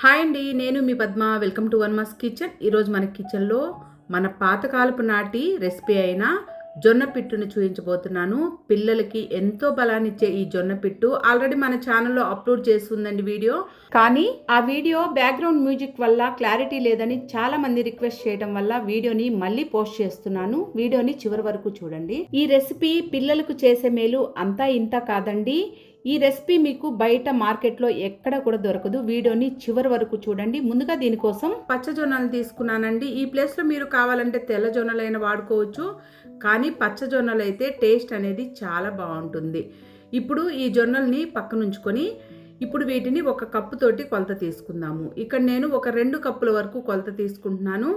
Hi అండి నేను మీ Padma. Welcome to Vanmas kitchen. ఈరోజు మన కిచెన్లో మన పాతకాలపు నాటి రెసిపీ అయిన జొన్న పిట్టును చూపించబోతున్నాను. పిల్లలకి ఎంతో బలాన్ని ఇచ్చే ఈ జొన్న పిట్టు ఆల్రెడీ మన ఛానల్లో అప్లోడ్ చేస్తుందండి వీడియో. కానీ ఆ వీడియో బ్యాక్గ్రౌండ్ మ్యూజిక్ వల్ల క్లారిటీ లేదని చాలా మంది రిక్వెస్ట్ చేయడం వల్ల వీడియోని మళ్ళీ పోస్ట్ చేస్తున్నాను. వీడియోని చివరి వరకు చూడండి. ఈ రెసిపీ పిల్లలకు చేసే మేలు అంతా ఇంత కాదండి. ఈ రెసిపీ మీకు బయట మార్కెట్లో ఎక్కడ కూడా దొరకదు. వీడియోని చివరి వరకు చూడండి. ముందుగా దీనికోసం పచ్చజొన్నలు తీసుకున్నానండి. ఈ ప్లేస్లో మీరు కావాలంటే తెల్ల జొన్నలైనా వాడుకోవచ్చు. కానీ పచ్చజొన్నలు అయితే టేస్ట్ అనేది చాలా బాగుంటుంది. ఇప్పుడు ఈ జొన్నల్ని పక్కన ఉంచుకొని ఇప్పుడు వీటిని ఒక కప్పుతోటి కొలత తీసుకుందాము. ఇక్కడ నేను ఒక రెండు కప్పుల వరకు కొలత తీసుకుంటున్నాను.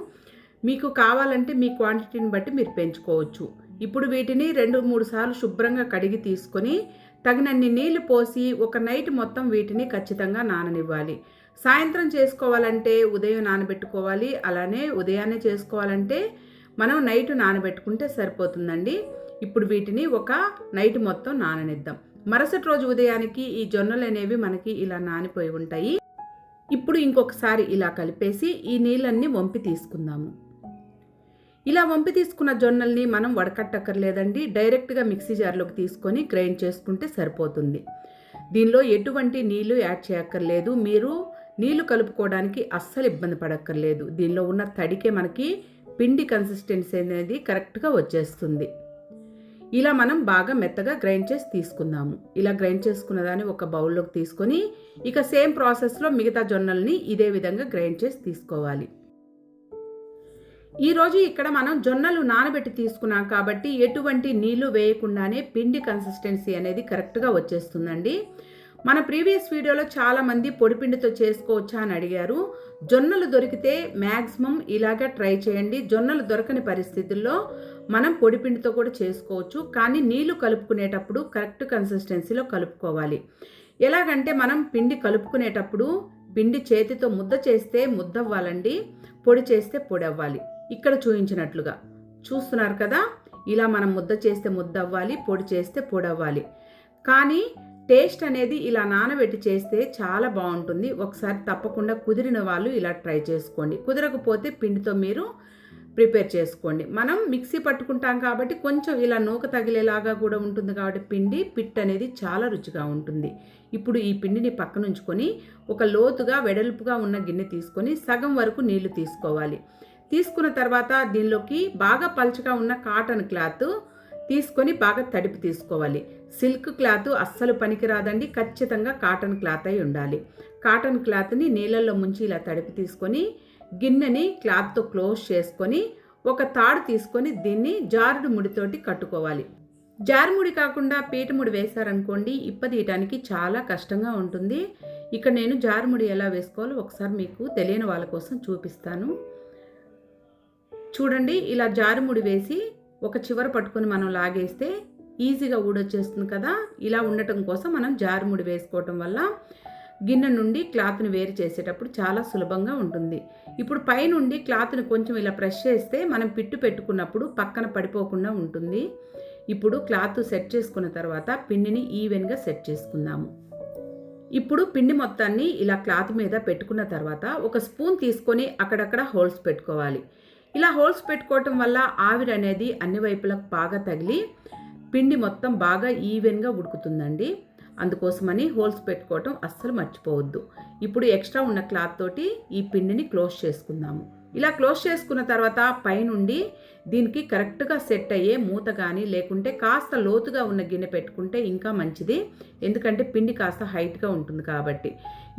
మీకు కావాలంటే మీ క్వాంటిటీని బట్టి మీరు పెంచుకోవచ్చు. ఇప్పుడు వీటిని రెండు మూడు సార్లు శుభ్రంగా కడిగి తీసుకొని తగినన్ని నీళ్ళు పోసి ఒక నైట్ మొత్తం వీటిని ఖచ్చితంగా నాననివ్వాలి. సాయంత్రం చేసుకోవాలంటే ఉదయం నానబెట్టుకోవాలి అలానే ఉదయాన్నే చేసుకోవాలంటే మనం నైట్ నానబెట్టుకుంటే సరిపోతుందండి. ఇప్పుడు వీటిని ఒక నైట్ మొత్తం నాననిద్దాం. మరుసటి రోజు ఉదయానికి ఈ జొన్నలు అనేవి మనకి ఇలా నానిపోయి ఉంటాయి. ఇప్పుడు ఇంకొకసారి ఇలా కలిపేసి ఈ నీళ్ళన్నీ వంపి తీసుకుందాము. ఇలా వంపి తీసుకున్న జొన్నల్ని మనం వడకట్టక్కర్లేదండి. డైరెక్ట్గా మిక్సీ జార్లోకి తీసుకొని గ్రైండ్ చేసుకుంటే సరిపోతుంది. దీనిలో ఎటువంటి నీళ్ళు యాడ్ చేయక్కర్లేదు. మీరు నీళ్ళు కలుపుకోవడానికి అస్సలు ఇబ్బంది పడక్కర్లేదు. దీనిలో ఉన్న తడికే మనకి పిండి కన్సిస్టెన్సీ అనేది కరెక్ట్గా వచ్చేస్తుంది. ఇలా మనం బాగా మెత్తగా గ్రైండ్ చేసి తీసుకుందాము. ఇలా గ్రైండ్ చేసుకున్న దాన్ని ఒక బౌల్లోకి తీసుకొని ఇక సేమ్ ప్రాసెస్లో మిగతా జొన్నల్ని ఇదే విధంగా గ్రైండ్ చేసి తీసుకోవాలి. ఈరోజు ఇక్కడ మనం జొన్నలు నానబెట్టి తీసుకున్నాం కాబట్టి ఎటువంటి నీళ్ళు వేయకుండానే పిండి కన్సిస్టెన్సీ అనేది కరెక్ట్గా వచ్చేస్తుందండి. మన ప్రీవియస్ వీడియోలో చాలామంది పొడిపిండితో చేసుకోవచ్చా అని అడిగారు. జొన్నలు దొరికితే మ్యాక్సిమం ఇలాగా ట్రై చేయండి. జొన్నలు దొరకని పరిస్థితుల్లో మనం పొడిపిండితో కూడా చేసుకోవచ్చు. కానీ నీళ్ళు కలుపుకునేటప్పుడు కరెక్ట్ కన్సిస్టెన్సీలో కలుపుకోవాలి. ఎలాగంటే మనం పిండి కలుపుకునేటప్పుడు పిండి చేతితో ముద్ద చేస్తే ముద్దవ్వాలండి. పొడి చేస్తే పొడి అవ్వాలి ఇక్కడ చూపించినట్లుగా చూస్తున్నారు కదా? ఇలా మనం ముద్ద చేస్తే ముద్ద అవ్వాలి పొడి చేస్తే పొడి అవ్వాలి కానీ టేస్ట్ అనేది ఇలా నానబెట్టి చేస్తే చాలా బాగుంటుంది. ఒకసారి తప్పకుండా కుదిరిన వాళ్ళు ఇలా ట్రై చేసుకోండి. కుదరకపోతే పిండితో మీరు ప్రిపేర్ చేసుకోండి. మనం మిక్సీ పట్టుకుంటాం కాబట్టి కొంచెం ఇలా నూక తగిలేలాగా కూడా ఉంటుంది కాబట్టి పిండి పిట్ అనేది చాలా రుచిగా ఉంటుంది. ఇప్పుడు ఈ పిండిని పక్కనుంచుకొని ఒక లోతుగా వెడల్పుగా ఉన్న గిన్నె తీసుకొని సగం వరకు నీళ్ళు తీసుకోవాలి. తీసుకున్న తర్వాత దీనిలోకి బాగా పలుచగా ఉన్న కాటన్ క్లాత్ తీసుకొని బాగా తడిపి తీసుకోవాలి. సిల్క్ క్లాత్ అస్సలు పనికిరాదండి. ఖచ్చితంగా కాటన్ క్లాత్ అయి ఉండాలి. కాటన్ క్లాత్ని నీళ్ళల్లో ముంచి ఇలా తడిపి తీసుకొని గిన్నెని క్లాత్తో క్లోజ్ చేసుకొని ఒక తాడు తీసుకొని దీన్ని జారుడు ముడితోటి కట్టుకోవాలి. జారుముడి కాకుండా పీటముడి వేశారనుకోండి ఇప్పదీయటానికి చాలా కష్టంగా ఉంటుంది. ఇక్కడ నేను జారుముడి ఎలా వేసుకోవాలో ఒకసారి మీకు తెలియని వాళ్ళ కోసం చూపిస్తాను. చూడండి ఇలా జారుముడి వేసి ఒక చివర పట్టుకొని మనం లాగేస్తే ఈజీగా ఊడొచ్చేస్తుంది కదా. ఇలా ఉండటం కోసం మనం జారుముడి వేసుకోవటం వల్ల గిన్నె నుండి క్లాత్ని వేరు చేసేటప్పుడు చాలా సులభంగా ఉంటుంది. ఇప్పుడు పైనుండి క్లాత్ని కొంచెం ఇలా ప్రెస్ చేస్తే మనం పిట్టు పెట్టుకున్నప్పుడు పక్కన పడిపోకుండా ఉంటుంది. ఇప్పుడు క్లాత్ సెట్ చేసుకున్న తర్వాత పిండిని ఈవెన్గా సెట్ చేసుకుందాము. ఇప్పుడు పిండి మొత్తాన్ని ఇలా క్లాత్ మీద పెట్టుకున్న తర్వాత ఒక స్పూన్ తీసుకొని అక్కడక్కడ హోల్స్ పెట్టుకోవాలి. ఇలా హోల్స్ పెట్టుకోవటం వల్ల ఆవిరి అనేది అన్ని వైపులకు బాగా తగిలి పిండి మొత్తం బాగా ఈవెన్గా ఉడుకుతుందండి. అందుకోసమని హోల్స్ పెట్టుకోవటం అస్సలు మర్చిపోవద్దు. ఇప్పుడు ఎక్స్ట్రా ఉన్న క్లాత్ తోటి ఈ పిండిని క్లోజ్ చేసుకుందాము. ఇలా క్లోజ్ చేసుకున్న తర్వాత పైనుండి దీనికి కరెక్ట్గా సెట్ అయ్యే మూత కానీ లేకుంటే కాస్త లోతుగా ఉన్న గిన్నె పెట్టుకుంటే ఇంకా మంచిది. ఎందుకంటే పిండి కాస్త హైట్గా ఉంటుంది కాబట్టి.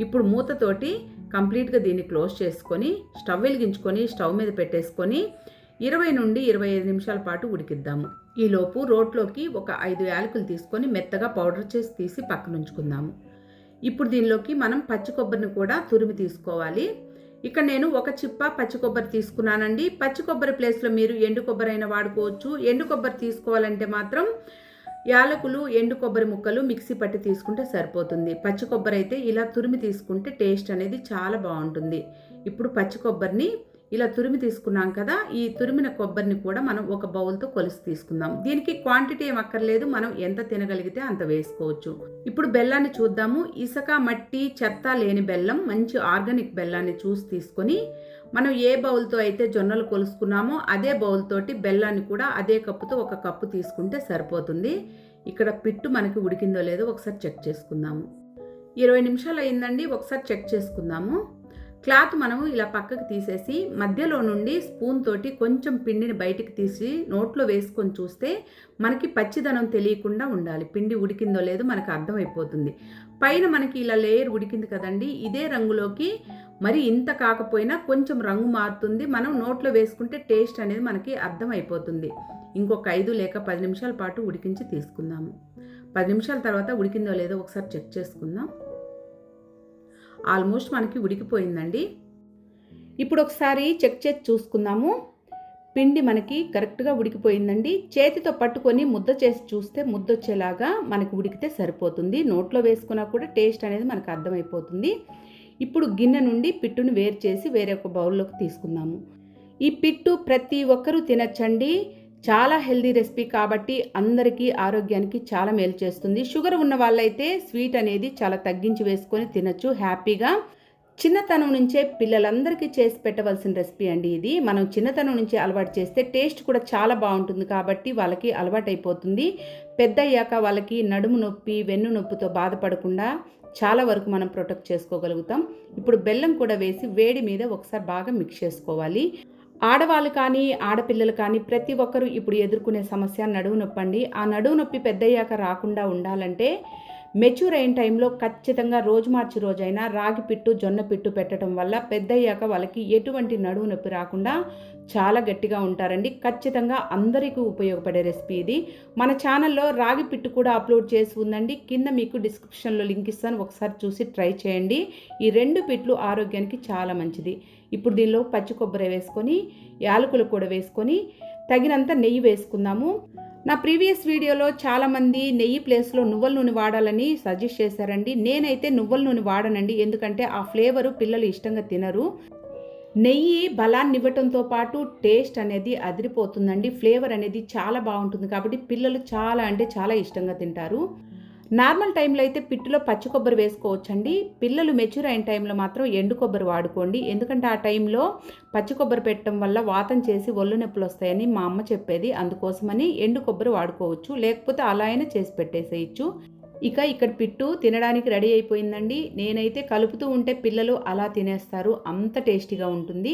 ఇప్పుడు మూతతోటి కంప్లీట్గా దీన్ని క్లోజ్ చేసుకొని స్టవ్ వెలిగించుకొని స్టవ్ మీద పెట్టేసుకొని ఇరవై నుండి ఇరవై ఐదు నిమిషాల పాటు ఉడికిద్దాము. ఈలోపు రోట్లోకి ఒక ఐదు యాలకులు తీసుకొని మెత్తగా పౌడర్ చేసి తీసి పక్కన ఉంచుకుందాము ఇప్పుడు దీనిలోకి మనం పచ్చి కొబ్బరిని కూడా తురిమి తీసుకోవాలి. ఇక్కడ నేను ఒక చిప్ప పచ్చి కొబ్బరి తీసుకున్నానండి. పచ్చి కొబ్బరి ప్లేస్లో మీరు ఎండు కొబ్బరి అయినా వాడుకోవచ్చు. ఎండు కొబ్బరి తీసుకోవాలంటే మాత్రం యాలకులు ఎండు కొబ్బరి ముక్కలు మిక్సీ పట్టి తీసుకుంటే సరిపోతుంది. పచ్చి కొబ్బరి అయితే ఇలా తురిమి తీసుకుంటే టేస్ట్ అనేది చాలా బాగుంటుంది. ఇప్పుడు పచ్చి కొబ్బరిని ఇలా తురిమి తీసుకున్నాం కదా ఈ తురిమిన కొబ్బరిని కూడా మనం ఒక బౌల్తో కొలిసి తీసుకుందాం. దీనికి క్వాంటిటీ ఏం అక్కర్లేదు మనం ఎంత తినగలిగితే అంత వేసుకోవచ్చు. ఇప్పుడు బెల్లాన్ని చూద్దాము. ఇసుక మట్టి చెత్త లేని బెల్లం మంచి ఆర్గానిక్ బెల్లాన్ని చూసి తీసుకొని మనం ఏ బౌల్తో అయితే జొన్నలు కొలుసుకున్నామో అదే బౌల్ తోటి బెల్లాన్ని కూడా అదే కప్పుతో ఒక కప్పు తీసుకుంటే సరిపోతుంది. ఇక్కడ పిట్టు మనకి ఉడికిందో లేదో ఒకసారి చెక్ చేసుకుందాము. ఇరవై నిమిషాలు అయిందండి ఒకసారి చెక్ చేసుకుందాము. క్లాత్ మనము ఇలా పక్కకు తీసేసి మధ్యలో నుండి స్పూన్ తోటి కొంచెం పిండిని బయటికి తీసి నోట్లో వేసుకొని చూస్తే మనకి పచ్చిదనం తెలియకుండా ఉండాలి. పిండి ఉడికిందో లేదో మనకు అర్థమైపోతుంది. పైన మనకి ఇలా లేయర్ ఉడికింది కదండి ఇదే రంగులోకి మరి ఇంత కాకపోయినా కొంచెం రంగు మారుతుంది. మనం నోట్లో వేసుకుంటే టేస్ట్ అనేది మనకి అర్థమైపోతుంది. ఇంకొక ఐదు లేక పది నిమిషాల పాటు ఉడికించి తీసుకుందాము. పది నిమిషాల తర్వాత ఉడికిందో లేదో ఒకసారి చెక్ చేసుకుందాం. ఆల్మోస్ట్ మనకి ఉడికిపోయిందండి. ఇప్పుడు ఒకసారి చెక్ చేసి చూసుకుందాము. పిండి మనకి కరెక్ట్గా ఉడికిపోయిందండి. చేతితో పట్టుకొని ముద్ద చేసి చూస్తే ముద్ద వచ్చేలాగా మనకి ఉడికితే సరిపోతుంది. నోట్లో వేసుకున్నా కూడా టేస్ట్ అనేది మనకు అర్థమైపోతుంది. ఇప్పుడు గిన్నె నుండి పిట్టును వేరు చేసి వేరే ఒక బౌల్లోకి తీసుకుందాము. ఈ పిట్టు ప్రతి ఒక్కరూ తినచ్చండి. చాలా హెల్దీ రెసిపీ కాబట్టి అందరికీ ఆరోగ్యానికి చాలా మేలు చేస్తుంది. షుగర్ ఉన్న వాళ్ళైతే స్వీట్ అనేది చాలా తగ్గించి వేసుకొని తినచ్చు హ్యాపీగా. చిన్నతనం నుంచే పిల్లలందరికీ చేసి పెట్టవలసిన రెసిపీ అండి ఇది. మనం చిన్నతనం నుంచే అలవాటు చేస్తే టేస్ట్ కూడా చాలా బాగుంటుంది కాబట్టి వాళ్ళకి అలవాటైపోతుంది. పెద్ద అయ్యాక వాళ్ళకి నడుము నొప్పి వెన్ను నొప్పితో బాధపడకుండా చాలా వరకు మనం ప్రొటెక్ట్ చేసుకోగలుగుతాం. ఇప్పుడు బెల్లం కూడా వేసి వేడి మీద ఒకసారి బాగా మిక్స్ చేసుకోవాలి. ఆడవాళ్ళు కానీ ఆడపిల్లలు కానీ ప్రతి ఒక్కరూ ఇప్పుడు ఎదుర్కొనే సమస్య నడువు నొప్పి అండి ఆ నడువు నొప్పి పెద్దయ్యాక రాకుండా ఉండాలంటే మెచ్యూర్ అయిన టైంలో ఖచ్చితంగా రోజు మార్చి రోజైనా రాగి పిట్టు జొన్న పిట్టు పెట్టడం వల్ల పెద్దయ్యాక వాళ్ళకి ఎటువంటి నడువు నొప్పి రాకుండా చాలా గట్టిగా ఉంటారండి. ఖచ్చితంగా అందరికీ ఉపయోగపడే రెసిపీ ఇది. మన ఛానల్లో రాగి పిట్టు కూడా అప్లోడ్ చేసి ఉందండి. కింద మీకు డిస్క్రిప్షన్లో లింక్ ఇస్తాను. ఒకసారి చూసి ట్రై చేయండి. ఈ రెండు పిట్లు ఆరోగ్యానికి చాలా మంచిది. ఇప్పుడు దీనిలో పచ్చి కొబ్బరి వేసుకొని యాలకులు కూడా వేసుకొని తగినంత నెయ్యి వేసుకుందాము. నా ప్రీవియస్ వీడియోలో చాలామంది నెయ్యి ప్లేస్లో నువ్వుల నూనె వాడాలని సజెస్ట్ చేశారండి. నేనైతే నువ్వుల నూనె వాడనండి ఎందుకంటే ఆ ఫ్లేవరు పిల్లలు ఇష్టంగా తినరు. నెయ్యి బలాన్ని ఇవ్వటంతో పాటు టేస్ట్ అనేది అదిరిపోతుందండి ఫ్లేవర్ అనేది చాలా బాగుంటుంది కాబట్టి పిల్లలు చాలా అంటే చాలా ఇష్టంగా తింటారు. నార్మల్ టైంలో అయితే పిట్టులో పచ్చి కొబ్బరి వేసుకోవచ్చండి. పిల్లలు మెచ్యూర్ అయిన టైంలో మాత్రం ఎండు కొబ్బరి వాడుకోండి. ఎందుకంటే ఆ టైంలో పచ్చి కొబ్బరి పెట్టడం వల్ల వాతం చేసి ఒళ్ళు నొప్పులు వస్తాయని మా అమ్మ చెప్పేది. అందుకోసమని ఎండు కొబ్బరి వాడుకోవచ్చు. లేకపోతే అలా అయినా చేసి పెట్టేసేయచ్చు. ఇక ఇక్కడ పిట్టు తినడానికి రెడీ అయిపోయిందండి. నేనైతే కలుపుతూ ఉంటే పిల్లలు అలా తినేస్తారు. అంత టేస్టీగా ఉంటుంది.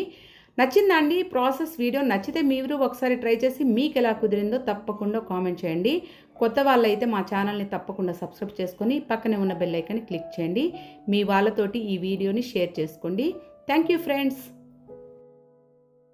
నచ్చిందా అండి ప్రాసెస్ వీడియో నచ్చితే మీరు ఒకసారి ట్రై చేసి మీకు ఎలా కుదిరిందో తప్పకుండా కామెంట్ చేయండి. కొత్త వాళ్ళైతే మా ఛానల్ని తప్పకుండా సబ్స్క్రైబ్ చేసుకొని పక్కనే ఉన్న బెల్ ఐకాన్ని క్లిక్ చేయండి. మీ వాళ్ళతోటి ఈ వీడియోని షేర్ చేసుకోండి. Thank you friends.